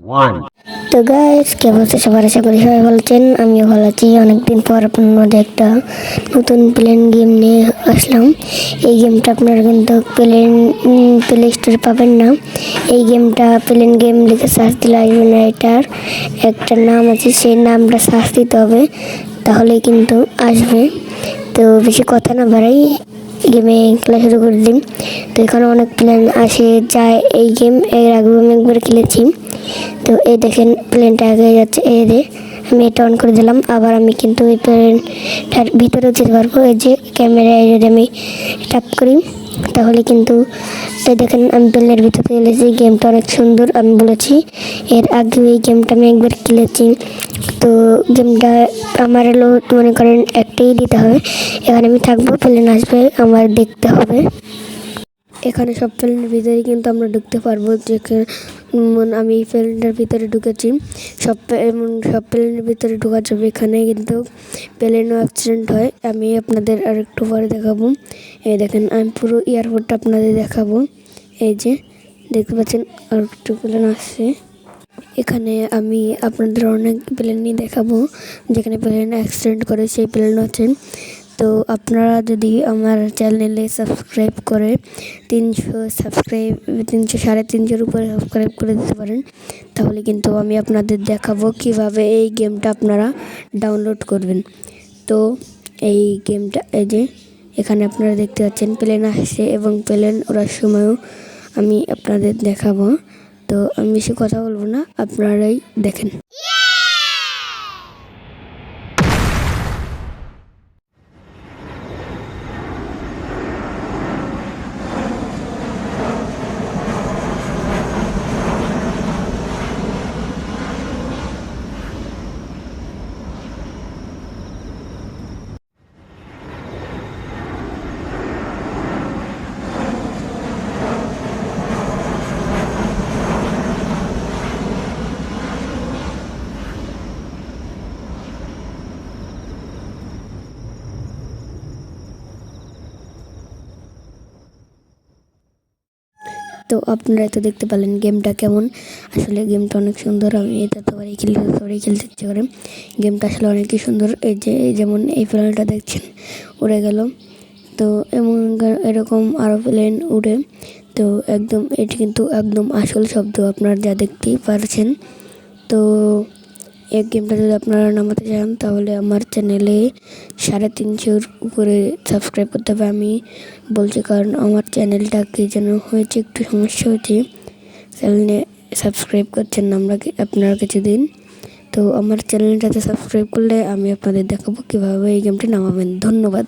one. তো guys কে বলছে সবার আশা করি সবাই বলছেন আমিও ভালো আছি। অনেকদিন পর আপনার মধ্যে একটা নতুন প্লেন গেম নিয়ে আসলাম। এই গেমটা আপনারা কিন্তু প্লেন প্লে স্টোরে পাবেন না। এই গেমটা প্লেন গেম লিখে সার্চ দিলে আসবে না। এটার একটা নাম আছে, সেই নামটা সার্চ দিতে হবে। তাহলেই কিন্তু আসবে। তো বেশি কথা না বাড়াই। গেমে খেলা শুরু করে দিই তো এখানে অনেক প্ল্যান আসে যায় এই গেম এর আগে আমি একবার খেলেছি। তো এই দেখেন প্ল্যানটা আগে যাচ্ছে এ দে আমি এটা অন করে দিলাম। আবার আমি কিন্তু এই প্লেনটার ভিতরেও যেতে পারব এই যে ক্যামেরায় যদি আমি টাপ করি, তাহলে কিন্তু এই দেখেন, আমি বেলের ভিতরে খেলেছি গেমটা অনেক সুন্দর আমি বলেছি। এর আগে এই গেমটা আমি একবার খেলেছি। তো গেমটা আমার হলো, মনে করেন একটাই দিতে হবে। এখানে আমি থাকব প্লেন আসবে আমার দেখতে হবে। এখানে সব প্লেনের ভিতরে কিন্তু আমরা ঢুকতে পারব যেমন আমি এই প্লেনটার ভিতরে ঢুকেছি। সব সব প্লেনের ভিতরে ঢোকা যাবে এখানে কিন্তু প্লেনও অ্যাক্সিডেন্ট হয়। আমি আপনাদের আর একটু পরে দেখাবো। এই দেখেন, আমি পুরো এয়ারপোর্টটা আপনাদের দেখাবো। এই যে, দেখতে পাচ্ছেন আর একটু প্লেন আসছে। এখানে আমি আপনাদের অনেক প্লেনই দেখাবো, যেখানে প্লেন অ্যাক্সিডেন্ট করে সেই প্লেন আছেন তো আপনারা যদি আমার চ্যানেলে সাবস্ক্রাইব করে তিনশো সাবস্ক্রাইব, তিনশো সাড়ে তিনশোর উপরে সাবস্ক্রাইব করে দিতে পারেন, তাহলে কিন্তু আমি আপনাদের দেখাবো কীভাবে এই গেমটা আপনারা ডাউনলোড করবেন। তো এই গেমটা, এই যে এখানে আপনারা দেখতে পাচ্ছেন প্লেন আসছে এবং প্লেন ওড়ার সময়ও আমি আপনাদের দেখাবো। তো আমি বেশি কথা বলব না, আপনারাই দেখেন। তো আপনারা তো দেখতে পেলেন গেমটা কেমন। আসলে গেমটা অনেক সুন্দর, আমি এটা ততবারই খেলি ততবারই খেলতে ইচ্ছে করে। গেমটা আসলে অনেকই সুন্দর, এই যে যেমন এই প্লেনটা দেখছেন, উড়ে গেল। তো এমন এরকম আরও প্লেন উড়ে, তো একদম, এটি কিন্তু একদম আসল শব্দ, আপনারা যা দেখতেই পারছেন। তো এই গেমটা যদি আপনারা নামাতে চান, তাহলে আমার চ্যানেলে সাড়ে তিনশোর উপরে সাবস্ক্রাইব করতে হবে আমি বলছি, কারণ আমার চ্যানেলটাকে যেন হয়েছে, একটু সমস্যা হয়েছে। চ্যানেলে সাবস্ক্রাইব করছেন আমরা আপনারা কিছুদিন। তো আমার চ্যানেলটাতে সাবস্ক্রাইব করলে আমি আপনাদের দেখাবো কীভাবে এই গেমটি নামাবেন। ধন্যবাদ।